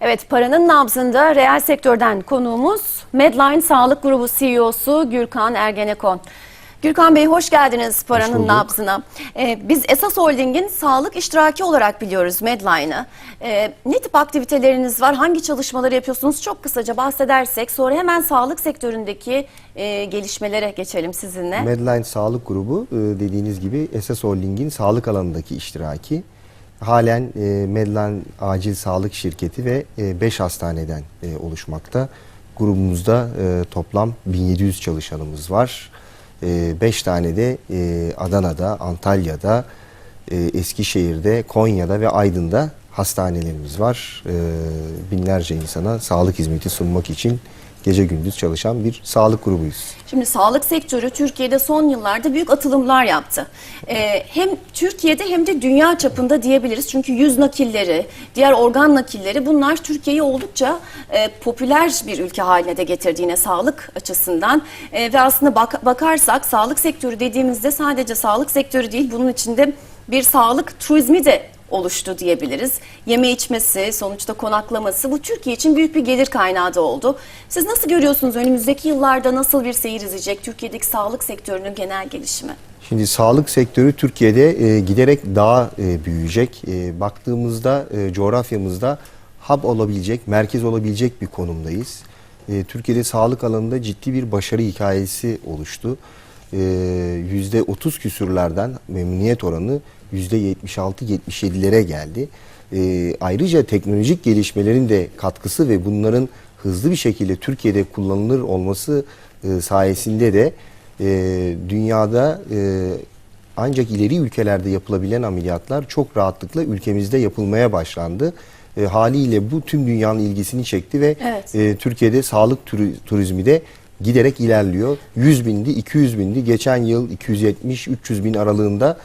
Evet, paranın nabzında reel sektörden konuğumuz Medline Sağlık Grubu CEO'su Gürkan Ergenekon. Gürkan Bey hoş geldiniz paranın bulduk. nabzına. Ee, biz Esas Holding'in sağlık iştiraki olarak biliyoruz Medline'ı. Ee, ne tip aktiviteleriniz var? Hangi çalışmaları yapıyorsunuz? Çok kısaca bahsedersek sonra hemen sağlık sektöründeki e, gelişmelere geçelim sizinle. Medline Sağlık Grubu e, dediğiniz gibi SS Holding'in sağlık alanındaki iştiraki. Halen e, Medline Acil Sağlık Şirketi ve 5 hastaneden e, oluşmakta. Grubumuzda e, toplam 1700 çalışanımız var. 5 tane de e, Adana'da, Antalya'da, e, Eskişehir'de, Konya'da ve Aydın'da hastanelerimiz var. E, binlerce insana sağlık hizmeti sunmak için gece gündüz çalışan bir sağlık grubuyuz. Şimdi sağlık sektörü Türkiye'de son yıllarda büyük atılımlar yaptı. Ee, hem Türkiye'de hem de dünya çapında diyebiliriz. Çünkü yüz nakilleri, diğer organ nakilleri bunlar Türkiye'yi oldukça e, popüler bir ülke haline de getirdi yine sağlık açısından. E, ve aslında bak- bakarsak sağlık sektörü dediğimizde sadece sağlık sektörü değil bunun içinde bir sağlık turizmi de oluştu diyebiliriz. Yeme içmesi, sonuçta konaklaması bu Türkiye için büyük bir gelir kaynağı da oldu. Siz nasıl görüyorsunuz önümüzdeki yıllarda nasıl bir seyir izleyecek Türkiye'deki sağlık sektörünün genel gelişimi? Şimdi sağlık sektörü Türkiye'de e, giderek daha e, büyüyecek. E, baktığımızda e, coğrafyamızda hub olabilecek, merkez olabilecek bir konumdayız. E, Türkiye'de sağlık alanında ciddi bir başarı hikayesi oluştu. E, %30 küsürlerden memnuniyet oranı %76-77'lere geldi. E, ayrıca teknolojik gelişmelerin de katkısı ve bunların hızlı bir şekilde Türkiye'de kullanılır olması e, sayesinde de e, dünyada e, ancak ileri ülkelerde yapılabilen ameliyatlar çok rahatlıkla ülkemizde yapılmaya başlandı. E, haliyle bu tüm dünyanın ilgisini çekti ve Evet. e, Türkiye'de sağlık turi- turizmi de giderek ilerliyor. 100 bindi, 200 bindi. Geçen yıl 270-300 bin aralığında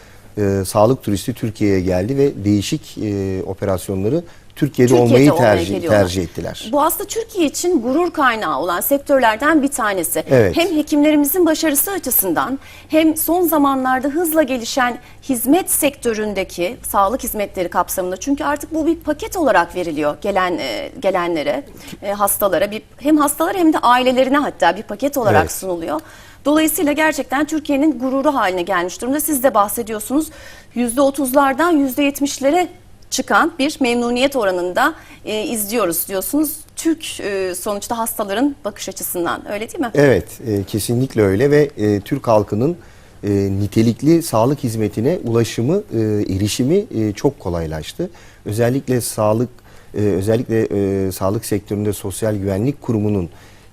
e, sağlık turisti Türkiye'ye geldi ve değişik e, operasyonları Türkiye'de, Türkiye'de olmayı tercih, tercih ettiler. Bu aslında Türkiye için gurur kaynağı olan sektörlerden bir tanesi. Evet. Hem hekimlerimizin başarısı açısından hem son zamanlarda hızla gelişen hizmet sektöründeki sağlık hizmetleri kapsamında. Çünkü artık bu bir paket olarak veriliyor gelen e, gelenlere, e, hastalara bir hem hastalar hem de ailelerine hatta bir paket olarak Evet. sunuluyor. Dolayısıyla gerçekten Türkiye'nin gururu haline gelmiş durumda. Siz de bahsediyorsunuz %30'lardan %70'lere çıkan bir memnuniyet oranında e, izliyoruz diyorsunuz. Türk e, sonuçta hastaların bakış açısından öyle değil mi? Evet, e, kesinlikle öyle ve e, Türk halkının e, nitelikli sağlık hizmetine ulaşımı, e, erişimi e, çok kolaylaştı. Özellikle sağlık, e, özellikle e, sağlık sektöründe Sosyal Güvenlik Kurumu'nun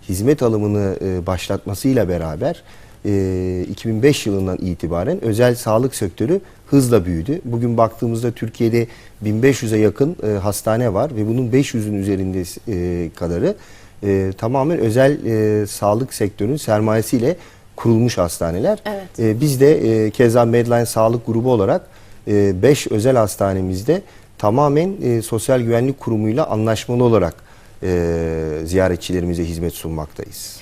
hizmet alımını e, başlatmasıyla beraber e, 2005 yılından itibaren özel sağlık sektörü hızla büyüdü. Bugün baktığımızda Türkiye'de 1500'e yakın e, hastane var ve bunun 500'ün üzerinde e, kadarı e, tamamen özel e, sağlık sektörünün sermayesiyle kurulmuş hastaneler. Evet. E, biz de e, keza Medline Sağlık Grubu olarak 5 özel hastanemizde tamamen e, Sosyal Güvenlik Kurumu'yla anlaşmalı olarak e, ziyaretçilerimize hizmet sunmaktayız.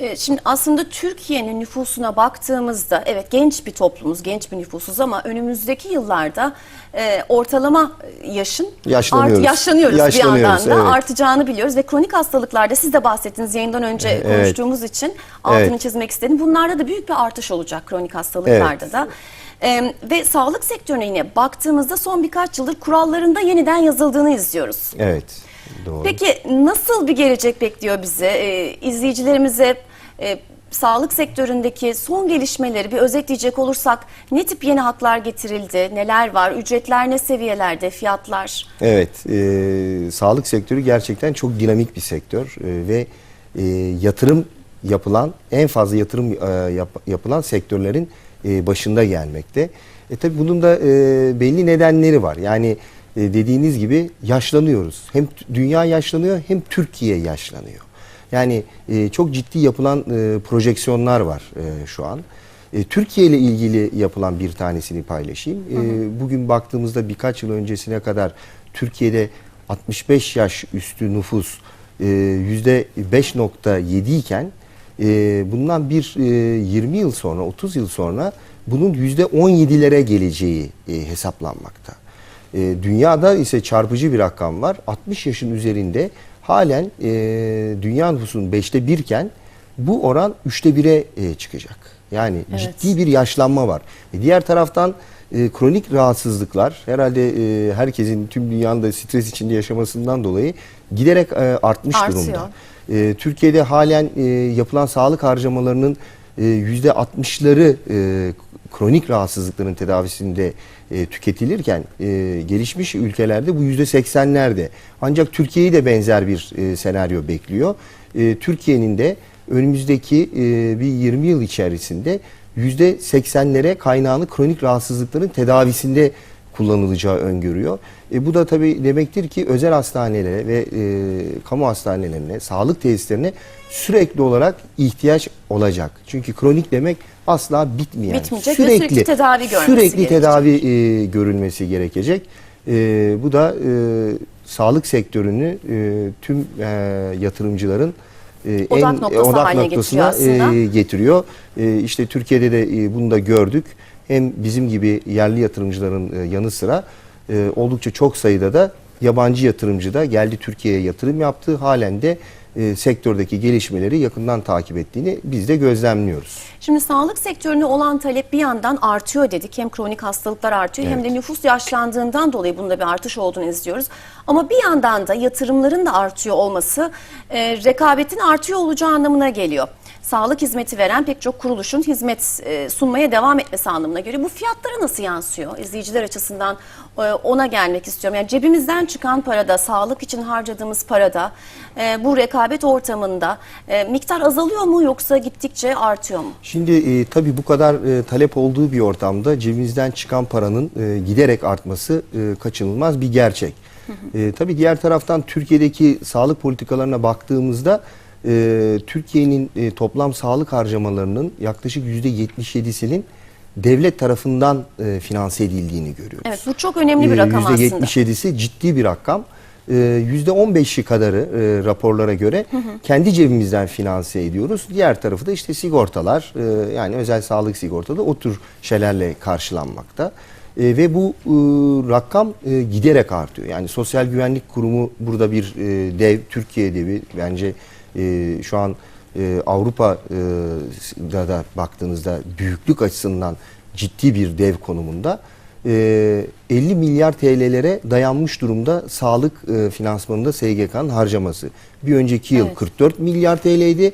E, Şimdi aslında Türkiye'nin nüfusuna baktığımızda evet genç bir toplumuz, genç bir nüfusuz ama önümüzdeki yıllarda e, ortalama yaşın Yaşlanıyoruz. art- yaşlanıyoruz, bir Yaşlanıyoruz, yandan da evet. artacağını biliyoruz ve kronik hastalıklarda siz de bahsettiniz yayından önce Evet. konuştuğumuz için altını Evet. çizmek istedim. Bunlarda da büyük bir artış olacak kronik hastalıklarda Evet. da. E, ve sağlık sektörüne baktığımızda son birkaç yıldır kurallarında yeniden yazıldığını izliyoruz. Evet. Doğru. Peki nasıl bir gelecek bekliyor bizi? Ee, izleyicilerimize e, sağlık sektöründeki son gelişmeleri bir özetleyecek olursak ne tip yeni haklar getirildi, neler var, ücretler ne seviyelerde, fiyatlar? Evet, e, sağlık sektörü gerçekten çok dinamik bir sektör e, ve e, yatırım yapılan, en fazla yatırım e, yap- yapılan sektörlerin e, başında gelmekte. E tabi bunun da e, belli nedenleri var. Yani dediğiniz gibi yaşlanıyoruz. Hem dünya yaşlanıyor hem Türkiye yaşlanıyor. Yani e, çok ciddi yapılan e, projeksiyonlar var e, şu an. E, Türkiye ile ilgili yapılan bir tanesini paylaşayım. E, bugün baktığımızda birkaç yıl öncesine kadar Türkiye'de 65 yaş üstü nüfus e, %5.7 iken e, bundan bir e, 20 yıl sonra 30 yıl sonra bunun %17'lere geleceği e, hesaplanmakta. E, dünyada ise çarpıcı bir rakam var. 60 yaşın üzerinde halen e, dünya nüfusunun 5'te birken bu oran 3'te 1'e e, çıkacak. Yani Evet. ciddi bir yaşlanma var. E, diğer taraftan e, kronik rahatsızlıklar herhalde e, herkesin tüm dünyanın da stres içinde yaşamasından dolayı giderek e, artmış Artıyor. durumda. E, Türkiye'de halen e, yapılan sağlık harcamalarının yüzde 60'ları e, kronik rahatsızlıkların tedavisinde e, tüketilirken e, gelişmiş ülkelerde bu yüzde 80'lerde. Ancak Türkiye'yi de benzer bir e, senaryo bekliyor. Türkiye'nin de önümüzdeki bir 20 yıl içerisinde yüzde 80'lere kaynağını kronik rahatsızlıkların tedavisinde kullanılacağı öngörüyor. E, bu da tabii demektir ki özel hastanelere ve e, kamu hastanelerine, sağlık tesislerine sürekli olarak ihtiyaç olacak. Çünkü kronik demek asla bitmeyen. Bitmeyecek ve sürekli tedavi görmesi Sürekli gerekecek. tedavi e, görülmesi gerekecek. E, bu da e, sağlık sektörünü e, tüm e, yatırımcıların e, Odak noktası haline getiriyor aslında. e, getiriyor. E, işte Türkiye'de de e, bunu da gördük. Hem bizim gibi yerli yatırımcıların e, yanı sıra e, oldukça çok sayıda da yabancı yatırımcı da geldi Türkiye'ye yatırım yaptı. Halen de e, sektördeki gelişmeleri yakından takip ettiğini biz de gözlemliyoruz. Şimdi sağlık sektörüne olan talep bir yandan artıyor dedik. Hem kronik hastalıklar artıyor hem Evet. de nüfus yaşlandığından dolayı bunda bir artış olduğunu izliyoruz. Ama bir yandan da yatırımların da artıyor olması e, rekabetin artıyor olacağı anlamına geliyor. Sağlık hizmeti veren pek çok kuruluşun hizmet e, sunmaya devam etmesi anlamına göre bu fiyatlara nasıl yansıyor? İzleyiciler açısından e, ona gelmek istiyorum. Yani cebimizden çıkan parada, sağlık için harcadığımız parada, e, bu rekabet ortamında e, miktar azalıyor mu yoksa gittikçe artıyor mu? Şimdi e, tabii bu kadar e, talep olduğu bir ortamda cebimizden çıkan paranın e, giderek artması e, kaçınılmaz bir gerçek. E, tabii diğer taraftan Türkiye'deki sağlık politikalarına baktığımızda e, Türkiye'nin e, toplam sağlık harcamalarının yaklaşık %77'sinin devlet tarafından e, finanse edildiğini görüyoruz. Evet bu çok önemli bir rakam aslında. %77'si ciddi bir rakam. Ee, %15'i kadarı e, raporlara göre kendi cebimizden finanse ediyoruz. Diğer tarafı da işte sigortalar e, yani özel sağlık sigortalı o tür şeylerle karşılanmakta. E, ve bu e, rakam e, giderek artıyor. Yani Sosyal Güvenlik Kurumu burada bir e, dev, Türkiye devi bence e, şu an e, Avrupa'da da baktığınızda büyüklük açısından ciddi bir dev konumunda. E, 50 milyar TL'lere dayanmış durumda sağlık e, finansmanında SGK'nın harcaması. Bir önceki yıl Evet. 44 milyar TL'ydi.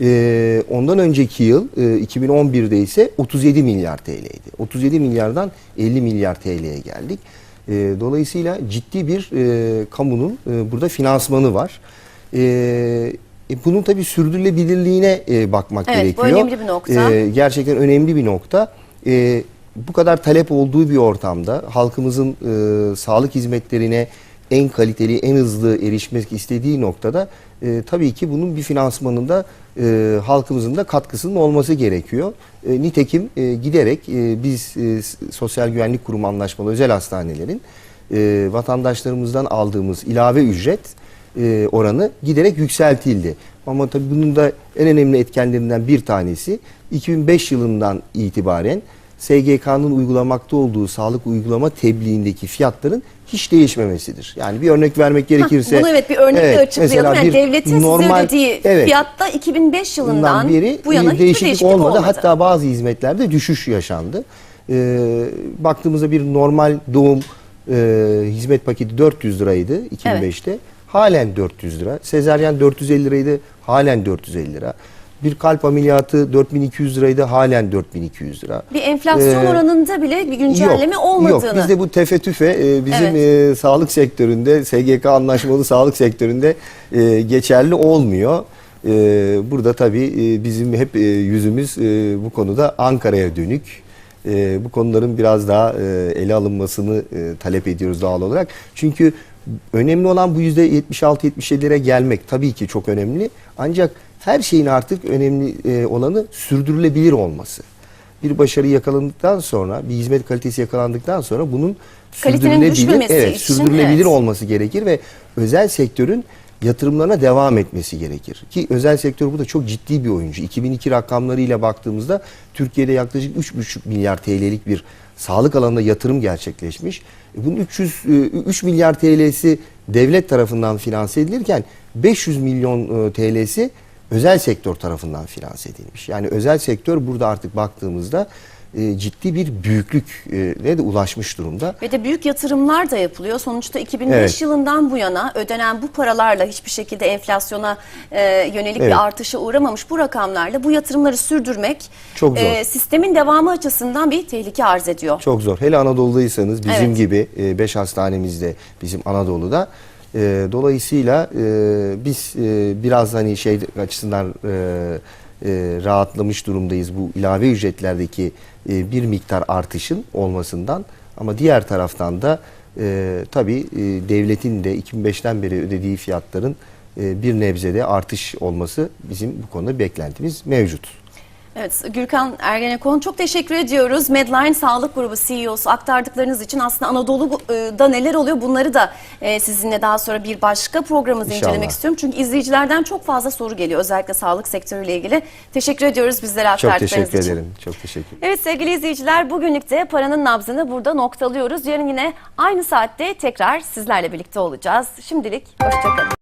E, ondan önceki yıl e, 2011'de ise 37 milyar TL'ydi. 37 milyardan 50 milyar TL'ye geldik. E, dolayısıyla ciddi bir e, kamunun e, burada finansmanı var. E, e, bunun tabii sürdürülebilirliğine e, bakmak Evet, bu gerekiyor. önemli bir nokta. E, gerçekten önemli bir nokta. E, bu kadar talep olduğu bir ortamda halkımızın e, sağlık hizmetlerine en kaliteli, en hızlı erişmek istediği noktada e, tabii ki bunun bir finansmanında e, halkımızın da katkısının olması gerekiyor. E, nitekim e, giderek e, biz e, Sosyal Güvenlik Kurumu anlaşmalı özel hastanelerin e, vatandaşlarımızdan aldığımız ilave ücret e, oranı giderek yükseltildi. Ama tabii bunun da en önemli etkenlerinden bir tanesi 2005 yılından itibaren SGK'nın uygulamakta olduğu sağlık uygulama tebliğindeki fiyatların hiç değişmemesidir. Yani bir örnek vermek gerekirse Bunu evet bir örnekle Evet, açıklayalım. Yani devletin size normal- ödediği evet, fiyatta 2005 yılından beri bu yana hiçbir değişiklik, değişiklik olmadı. olmadı. Hatta bazı hizmetlerde düşüş yaşandı. Ee, baktığımızda bir normal doğum e, hizmet paketi 400 liraydı 2005'te. Halen 400 lira. Sezaryen 450 liraydı. Halen 450 lira. Bir kalp ameliyatı 4200 liraydı. Halen 4200 lira. bir enflasyon Ee, oranında bile bir güncelleme yok, olmadığını. Yok bizde bu tefe tüfe e, bizim Evet. e, sağlık sektöründe SGK anlaşmalı sağlık sektöründe e, geçerli olmuyor. E, burada tabii e, bizim hep e, yüzümüz e, bu konuda Ankara'ya dönük. E, bu konuların biraz daha e, ele alınmasını e, talep ediyoruz doğal olarak. Çünkü önemli olan bu yüzde 76-77'lere gelmek tabii ki çok önemli. Ancak her şeyin artık önemli e, olanı sürdürülebilir olması bir başarı yakalandıktan sonra, bir hizmet kalitesi yakalandıktan sonra bunun Kalitenin sürdürülebilir, düşmemesi evet, için, sürdürülebilir evet. olması gerekir ve özel sektörün yatırımlarına devam etmesi gerekir. Ki özel sektör bu da çok ciddi bir oyuncu. 2002 rakamlarıyla baktığımızda Türkiye'de yaklaşık 3,5 milyar TL'lik bir sağlık alanında yatırım gerçekleşmiş. E, Bunun 300 e, 3 milyar TL'si devlet tarafından finanse edilirken 500 milyon e, TL'si özel sektör tarafından finanse edilmiş. Yani özel sektör burada artık baktığımızda e, ciddi bir büyüklüğe de ulaşmış durumda. Ve de büyük yatırımlar da yapılıyor. Sonuçta 2005 Evet. yılından bu yana ödenen bu paralarla hiçbir şekilde enflasyona e, yönelik Evet. bir artışa uğramamış bu rakamlarla bu yatırımları sürdürmek e, Çok zor. sistemin devamı açısından bir tehlike arz ediyor. Çok zor. Hele Anadolu'daysanız bizim Evet. gibi 5 hastanemizde bizim Anadolu'da. E, dolayısıyla e, biz e, biraz hani şey açısından e, e, rahatlamış durumdayız bu ilave ücretlerdeki e, bir miktar artışın olmasından. Ama diğer taraftan da e, tabii e, devletin de 2005'ten beri ödediği fiyatların e, bir nebzede artış olması bizim bu konuda beklentimiz mevcut. Evet, Gürkan Ergenekon çok teşekkür ediyoruz. Medline Sağlık Grubu CEO'su aktardıklarınız için aslında Anadolu'da neler oluyor bunları da e, sizinle daha sonra bir başka programımızda İnşallah. incelemek istiyorum. Çünkü izleyicilerden çok fazla soru geliyor özellikle sağlık sektörüyle ilgili. Teşekkür ediyoruz bizlere Çok aktardıklarınız teşekkür için. ederim. Çok teşekkür Evet sevgili izleyiciler bugünlük de paranın nabzını burada noktalıyoruz. Yarın yine aynı saatte tekrar sizlerle birlikte olacağız. Şimdilik hoşçakalın.